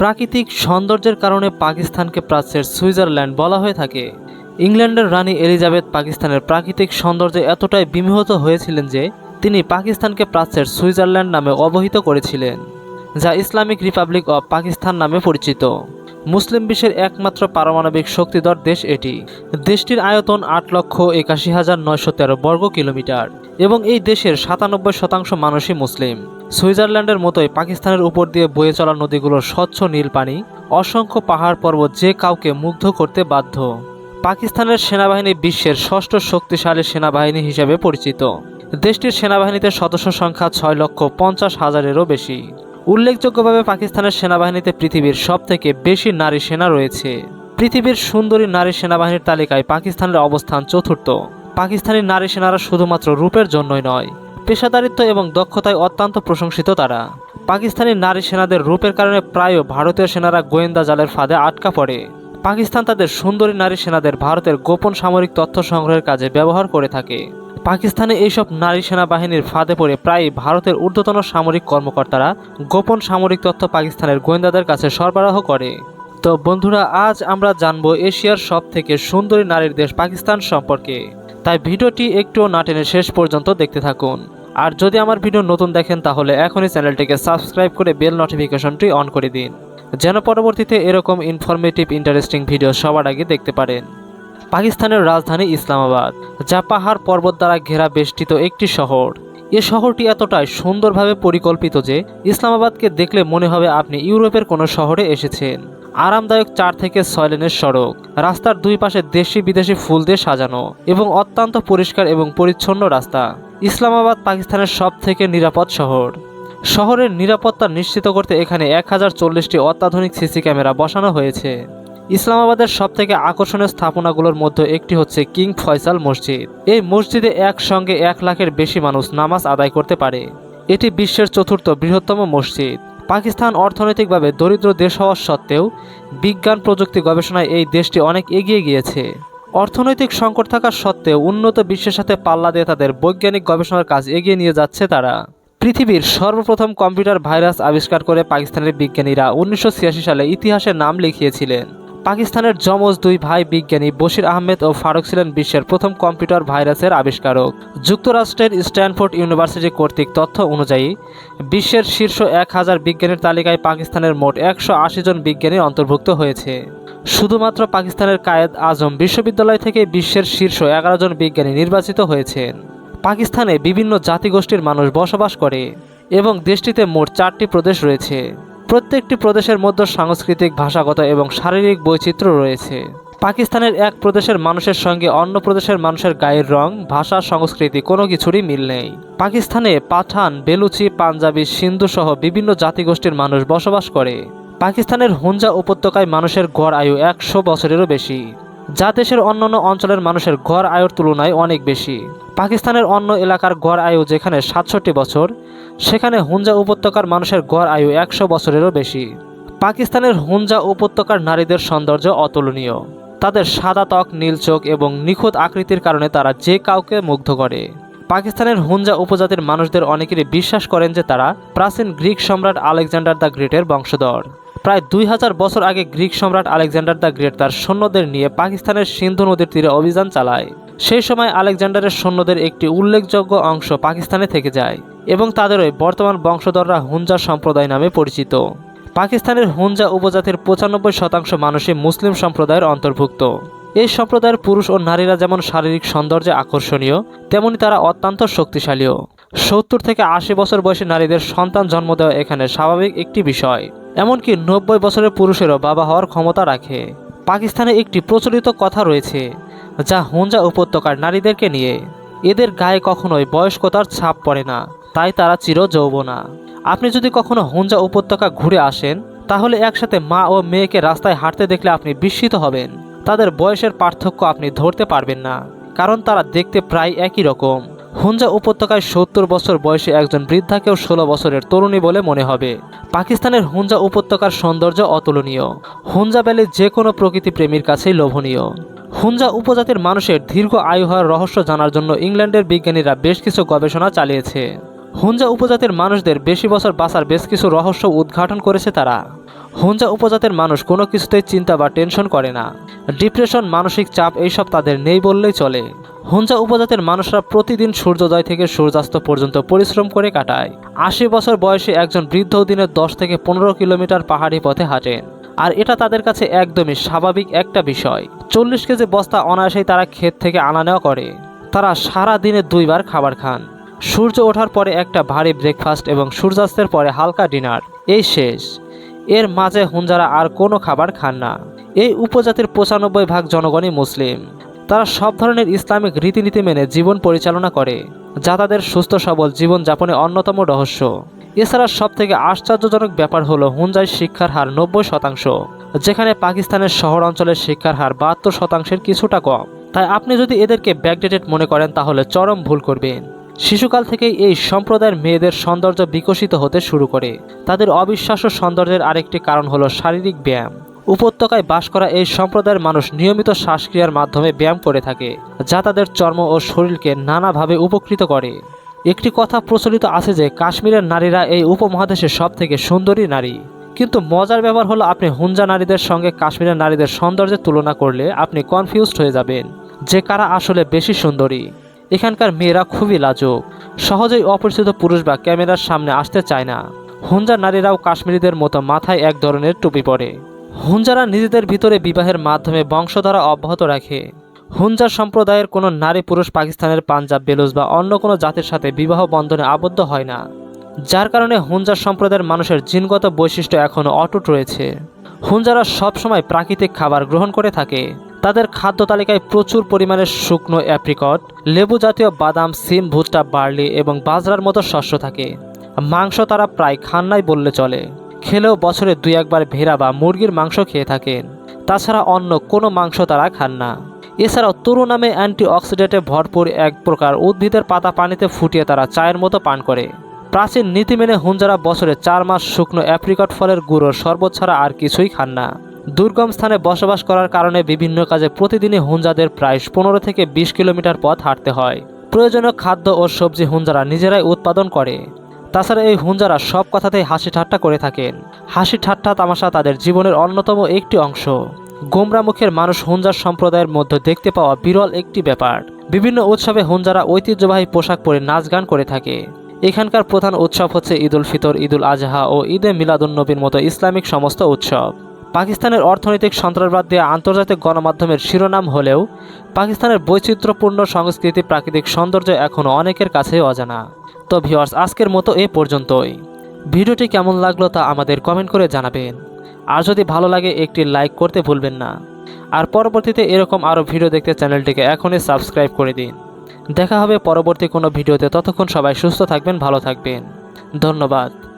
প্রাকৃতিক সৌন্দর্যের কারণে পাকিস্তানকে প্রাচ্যের সুইজারল্যান্ড বলা হয়ে থাকে। ইংল্যান্ডের রানী এলিজাবেথ পাকিস্তানের প্রাকৃতিক সৌন্দর্যে এতটাই বিমোহিত হয়েছিলেন যে, তিনি পাকিস্তানকে প্রাচ্যের সুইজারল্যান্ড নামে অবহিত করেছিলেন, যা ইসলামিক রিপাবলিক অব পাকিস্তান নামে পরিচিত। মুসলিম বিশ্বের একমাত্র পারমাণবিক শক্তিধর দেশ এটি। দেশটির আয়তন আট লক্ষ একাশি হাজার নয়শো তেরো বর্গ কিলোমিটার এবং এই দেশের সাতানব্বই শতাংশ মানুষই মুসলিম। সুইজারল্যান্ডের মতোই পাকিস্তানের উপর দিয়ে বয়ে চলা নদীগুলোর স্বচ্ছ নীল পানি অসংখ্য পাহাড় পর্বত যে কাউকে মুগ্ধ করতে বাধ্য। পাকিস্তানের সেনাবাহিনী বিশ্বের ষষ্ঠ শক্তিশালী সেনাবাহিনী হিসেবে পরিচিত। দেশটির সেনাবাহিনীতে সদস্য সংখ্যা ছয় লক্ষ পঞ্চাশ হাজারেরও বেশি। উল্লেখযোগ্যভাবে পাকিস্তানের সেনাবাহিনীতে পৃথিবীর সবথেকে বেশি নারী সেনা রয়েছে। পৃথিবীর সুন্দরী নারী সেনাবাহিনীর তালিকায় পাকিস্তানের অবস্থান চতুর্থ। পাকিস্তানি নারী সেনারা শুধুমাত্র রূপের জন্যই নয় পেশাদারিত্ব এবং দক্ষতায় অত্যন্ত প্রশংসিত তারা। পাকিস্তানি নারী সেনাদের রূপের কারণে প্রায় ভারতীয় সেনারা গোয়েন্দা জালের ফাঁদে আটকা পড়ে। পাকিস্তান তাদের সুন্দরী নারী সেনাদের ভারতের গোপন সামরিক তথ্য সংগ্রহের কাজে ব্যবহার করে থাকে। পাকিস্তানে এইসব নারী সেনাবাহিনীর ফাঁদে পড়ে প্রায় ভারতের ঊর্ধ্বতন সামরিক কর্মকর্তারা গোপন সামরিক তথ্য পাকিস্তানের গোয়েন্দাদের কাছে সরবরাহ করে। তো বন্ধুরা, আজ আমরা জানব এশিয়ার সব থেকে সুন্দরী নারীর দেশ পাকিস্তান সম্পর্কে। তাই ভিডিওটি একটুও না টেনে শেষ পর্যন্ত দেখতে থাকুন। আর যদি আমার ভিডিও নতুন দেখেন, তাহলে এখনই চ্যানেলটিকে সাবস্ক্রাইব করে বেল নোটিফিকেশনটি অন করে দিন, যেন পরবর্তীতে এরকম ইনফরমেটিভ ইন্টারেস্টিং ভিডিও সবার আগে দেখতে পারেন। পাকিস্তানের রাজধানী ইসলামাবাদ, যা পাহাড় পর্বত দ্বারা ঘেরা বেষ্টিত একটি শহর। এ শহরটি এতটাই সুন্দরভাবে পরিকল্পিত যে, ইসলামাবাদকে দেখলে মনে হবে আপনি ইউরোপের কোনো শহরে এসেছেন। আরামদায়ক চার থেকে ছয় লেনের সড়ক। রাস্তার দুই পাশে দেশি বিদেশি ফুল দিয়ে সাজানো এবং অত্যন্ত পরিষ্কার এবং পরিচ্ছন্ন রাস্তা। ইসলামাবাদ পাকিস্তানের সব থেকে নিরাপদ শহর। শহরের নিরাপত্তা নিশ্চিত করতে এখানে এক হাজার চল্লিশটি অত্যাধুনিক সিসি ক্যামেরা বসানো হয়েছে। ইসলামাবাদের সবথেকে আকর্ষণীয় স্থাপনাগুলোর মধ্যে একটি হচ্ছে কিং ফয়সাল মসজিদ। এই মসজিদে একসঙ্গে এক লাখের বেশি মানুষ নামাজ আদায় করতে পারে। এটি বিশ্বের চতুর্থ বৃহত্তম মসজিদ। পাকিস্তান অর্থনৈতিকভাবে দরিদ্র দেশ হওয়া সত্ত্বেও বিজ্ঞান, প্রযুক্তি গবেষণায় এই দেশটি অনেক এগিয়ে গিয়েছে। অর্থনৈতিক সংকট থাকা সত্ত্বেও উন্নত বিশ্বের সাথে পাল্লা দিয়ে তাদের বৈজ্ঞানিক গবেষণার কাজ এগিয়ে নিয়ে যাচ্ছে তারা। পৃথিবীর সর্বপ্রথম কম্পিউটার ভাইরাস আবিষ্কার করে পাকিস্তানের বিজ্ঞানীরা উনিশশো ছিয়াশি সালে ইতিহাসে নাম লিখিয়েছিলেন। পাকিস্তানের যমজ দুই ভাই বিজ্ঞানী বশির আহমেদ ও ফারুক ছিলেন বিশ্বের প্রথম কম্পিউটার ভাইরাসের আবিষ্কারক। যুক্তরাষ্ট্রের স্ট্যানফোর্ড ইউনিভার্সিটি কর্তৃক তথ্য অনুযায়ী, বিশ্বের শীর্ষ এক হাজার বিজ্ঞানীর তালিকায় পাকিস্তানের মোট একশো আশি জন বিজ্ঞানী অন্তর্ভুক্ত হয়েছে। শুধুমাত্র পাকিস্তানের কায়েদ আজম বিশ্ববিদ্যালয় থেকে বিশ্বের শীর্ষ এগারো জন বিজ্ঞানী নির্বাচিত হয়েছেন। পাকিস্তানে বিভিন্ন জাতিগোষ্ঠীর মানুষ বসবাস করে এবং দেশটিতে মোট চারটি প্রদেশ রয়েছে। প্রত্যেকটি প্রদেশের মধ্যে সাংস্কৃতিক, ভাষাগত এবং শারীরিক বৈচিত্র্য রয়েছে। পাকিস্তানের এক প্রদেশের মানুষের সঙ্গে অন্য প্রদেশের মানুষের গায়ের রং, ভাষা, সংস্কৃতি কোনো কিছুরই মিল নেই। পাকিস্তানে পাঠান, বেলুচি, পাঞ্জাবি সিন্ধু সহ বিভিন্ন জাতিগোষ্ঠীর মানুষ বসবাস করে। পাকিস্তানের হুঞ্জা উপত্যকায় মানুষের গড় আয়ু একশো বছরেরও বেশি। যা দেশের অন্যান্য অঞ্চলের মানুষের গড় আয়ুর তুলনায় অনেক বেশি। পাকিস্তানের অন্য এলাকার গড় আয়ু যেখানে সাতষট্টি বছর, সেখানে হুঞ্জা উপত্যকার মানুষের গড় আয়ু একশো বছরেরও বেশি। পাকিস্তানের হুঞ্জা উপত্যকার নারীদের সৌন্দর্য অতুলনীয়। তাদের সাদা ত্বক, নীল চোখ এবং নিখুঁত আকৃতির কারণে তারা যে কাউকে মুগ্ধ করে। পাকিস্তানের হুঞ্জা উপজাতির মানুষদের অনেকেরই বিশ্বাস করেন যে তারা প্রাচীন গ্রিক সম্রাট আলেকজান্ডার দ্য গ্রেটের বংশধর। প্রায় দুই হাজার বছর আগে গ্রিক সম্রাট আলেকজান্ডার দ্য গ্রেট তার সৈন্যদের নিয়ে পাকিস্তানের সিন্ধু নদীর তীরে অভিযান চালায়। সেই সময় আলেকজান্ডারের সৈন্যদের একটি উল্লেখযোগ্য অংশ পাকিস্তানে থেকে যায় এবং তাদেরই বর্তমান বংশধররা হুঞ্জা সম্প্রদায় নামে পরিচিত। পাকিস্তানের হুঞ্জা উপজাতির পঁচানব্বই শতাংশ মানুষই মুসলিম সম্প্রদায়ের অন্তর্ভুক্ত। এই সম্প্রদায়ের পুরুষ ও নারীরা যেমন শারীরিক সৌন্দর্যে আকর্ষণীয়, তেমনি তারা অত্যন্ত শক্তিশালীও। সত্তর থেকে আশি বছর বয়সী নারীদের সন্তান জন্ম দেওয়া এখানে স্বাভাবিক একটি বিষয়। এমনকি নব্বই বছরের পুরুষেরও বাবা হওয়ার ক্ষমতা রাখে। পাকিস্তানে একটি প্রচলিত কথা রয়েছে, যা হুঞ্জা উপত্যকার নারীদেরকে নিয়ে। এদের গায়ে কখনোই বয়স্কতার ছাপ পড়ে না, তাই তারা চির যৌবনা আপনি যদি কখনো হুঞ্জা উপত্যকা ঘুরে আসেন, তাহলে একসাথে মা ও মেয়েকে রাস্তায় হাঁটতে দেখলে আপনি বিস্মিত হবেন। তাদের বয়সের পার্থক্য আপনি ধরতে পারবেন না, কারণ তারা দেখতে প্রায় একই রকম। হুঞ্জা উপত্যকায় সত্তর বছর বয়সে একজন বৃদ্ধাকেও ষোলো বছরের তরুণী বলে মনে হবে। পাকিস্তানের হুঞ্জা উপত্যকার সৌন্দর্য অতুলনীয়। হুঞ্জা ভ্যালি যে কোনো প্রকৃতি প্রেমীর কাছেই লোভনীয়। হুঞ্জা উপজাতির মানুষের দীর্ঘ আয়ু হওয়ার রহস্য জানার জন্য ইংল্যান্ডের বিজ্ঞানীরা বেশ কিছু গবেষণা চালিয়েছে। হুঞ্জা উপজাতির মানুষদের বেশি বছর বাঁচার বেশ কিছু রহস্য উদ্ঘাটন করেছে তারা। হুঞ্জা উপজাতের মানুষ কোনো কিছুতেই চিন্তা বা টেনশন করে না। ডিপ্রেশন, মানসিক চাপ এইসব তাদের নেই বললেই চলে। হুঞ্জা উপজাতের মানুষরা প্রতিদিন সূর্যোদয় থেকে সূর্যাস্ত পর্যন্ত পরিশ্রম করে কাটায়। আশি বছর বয়সে একজন বৃদ্ধ দিনে দশ থেকে পনেরো কিলোমিটার পাহাড়ি পথে হাঁটেন। আর এটা তাদের কাছে একদমই স্বাভাবিক একটা বিষয়। চল্লিশ কেজি বস্তা অনায়াসেই তারা ক্ষেত থেকে আনা নেওয়া করে। তারা সারা দিনে দুইবার খাবার খান। সূর্য ওঠার পরে একটা ভারী ব্রেকফাস্ট এবং সূর্যাস্তের পরে হালকা ডিনার এই শেষ। এর মাঝে হুঞ্জারা আর কোনো খাবার খান না। এই উপজাতির পঁচানব্বই ভাগ জনগণই মুসলিম। তারা সব ধরনের ইসলামিক রীতিনীতি মেনে জীবন পরিচালনা করে, যা তাদের সুস্থ সবল জীবনযাপনে অন্যতম রহস্য। এছাড়া সব থেকে আশ্চর্যজনক ব্যাপার হলো হুঞ্জাই শিক্ষার হার নব্বই শতাংশ, যেখানে পাকিস্তানের শহর অঞ্চলের শিক্ষার হার বাহাত্তর শতাংশের কিছুটা কম। তাই আপনি যদি এদেরকে ব্যাকডেটেড মনে করেন, তাহলে চরম ভুল করবেন। শিশুকাল থেকেই এই সম্প্রদায়ের মেয়েদের সৌন্দর্য বিকশিত হতে শুরু করে। তাদের অবিশ্বাস্য সৌন্দর্যের আরেকটি কারণ হলো শারীরিক ব্যায়াম। উপত্যকায় বাস করা এই সম্প্রদায়ের মানুষ নিয়মিত শ্বাসক্রিয়ার মাধ্যমে ব্যায়াম করে থাকে, যা তাদের চর্ম ও শরীরকে নানাভাবে উপকৃত করে। একটি কথা প্রচলিত আছে যে, কাশ্মীরের নারীরা এই উপমহাদেশের সব থেকে সুন্দরী নারী। কিন্তু মজার ব্যাপার হলো, আপনি হুঞ্জা নারীদের সঙ্গে কাশ্মীরের নারীদের সৌন্দর্যের তুলনা করলে আপনি কনফিউজড হয়ে যাবেন, যে কারা আসলে বেশি সুন্দরী। এখানকার মেয়েরা খুবই লাজুক। সহজেই অপরিচিত পুরুষ বা ক্যামেরার সামনে আসতে চায় না। হুঞ্জা নারীরাও কাশ্মীরিদের মতো মাথায় এক ধরনের টুপি পরে। হুঞ্জারা নিজেদের ভিতরে বিবাহের মাধ্যমে বংশধারা অব্যাহত রাখে। হুঞ্জা সম্প্রদায়ের কোনো নারী পুরুষ পাকিস্তানের পাঞ্জাব বেলুজ বা অন্য কোনো জাতির সাথে বিবাহ বন্ধনে আবদ্ধ হয় না। যার কারণে হুঞ্জার সম্প্রদায়ের মানুষের জিনগত বৈশিষ্ট্য এখনও অটুট রয়েছে। হুঞ্জারা সবসময় প্রাকৃতিক খাবার গ্রহণ করে থাকে। তাদের খাদ্য তালিকায় প্রচুর পরিমাণে শুকনো অ্যাপ্রিকট লেবু জাতীয় বাদাম, সিম, ভুট্টা, বার্লি এবং বাজরার মতো শস্য থাকে। মাংস তারা প্রায় খান নাই বললে চলে। খেলেও বছরে দুই একবার ভেড়া বা মুরগির মাংস খেয়ে থাকেন। তাছাড়া অন্য কোনো মাংস তারা খান না। এছাড়াও তরু নামে অ্যান্টি অক্সিডেন্টে ভরপুর এক প্রকার উদ্ভিদের পাতা পানিতে ফুটিয়ে তারা চায়ের মতো পান করে। প্রাচীন নীতি মেনে হুঞ্জারা বছরে চার মাস শুকনো অ্যাপ্রিকট ফলের গুঁড়ো শরবত ছাড়া আর কিছুই খান না। দুর্গম স্থানে বসবাস করার কারণে বিভিন্ন কাজে প্রতিদিনই হুঞ্জাদের প্রায় পনেরো থেকে বিশ কিলোমিটার পথ হাঁটতে হয়। প্রয়োজনীয় খাদ্য ও সবজি হুঞ্জারা নিজেরাই উৎপাদন করে। তাছাড়া এই হুঞ্জারা সব কথাতেই হাসি ঠাট্টা করে থাকেন। হাসি ঠাট্টা তামাশা তাদের জীবনের অন্যতম একটি অংশ। গোমরা মুখের মানুষ হুঞ্জার সম্প্রদায়ের মধ্যে দেখতে পাওয়া বিরল একটি ব্যাপার। বিভিন্ন উৎসবে হুঞ্জারা ঐতিহ্যবাহী পোশাক পরে নাচ গান করে থাকে। এখানকার প্রধান উৎসব হচ্ছে ঈদুল ফিতর, ঈদুল আজহা ও ঈদে মিলাদুন্নবীর মতো ইসলামিক সমস্ত উৎসব। পাকিস্তানের অর্থনৈতিক সন্ত্রাসবাদ দিয়ে আন্তর্জাতিক গণমাধ্যমের শিরোনাম হলেও পাকিস্তানের বৈচিত্র্যপূর্ণ সংস্কৃতি, প্রাকৃতিক সৌন্দর্য এখনও অনেকের কাছেই অজানা। তো ভিওয়ার্স আজকের মতো এ পর্যন্তই। ভিডিওটি কেমন লাগল তা আমাদের কমেন্ট করে জানাবেন। আর যদি ভালো লাগে, একটি লাইক করতে ভুলবেন না। আর পরবর্তীতে এরকম আরও ভিডিও দেখতে চ্যানেলটিকে এখনই সাবস্ক্রাইব করে দিন। দেখা হবে পরবর্তী কোনো ভিডিওতে। ততক্ষণ সবাই সুস্থ থাকবেন, ভালো থাকবেন। ধন্যবাদ।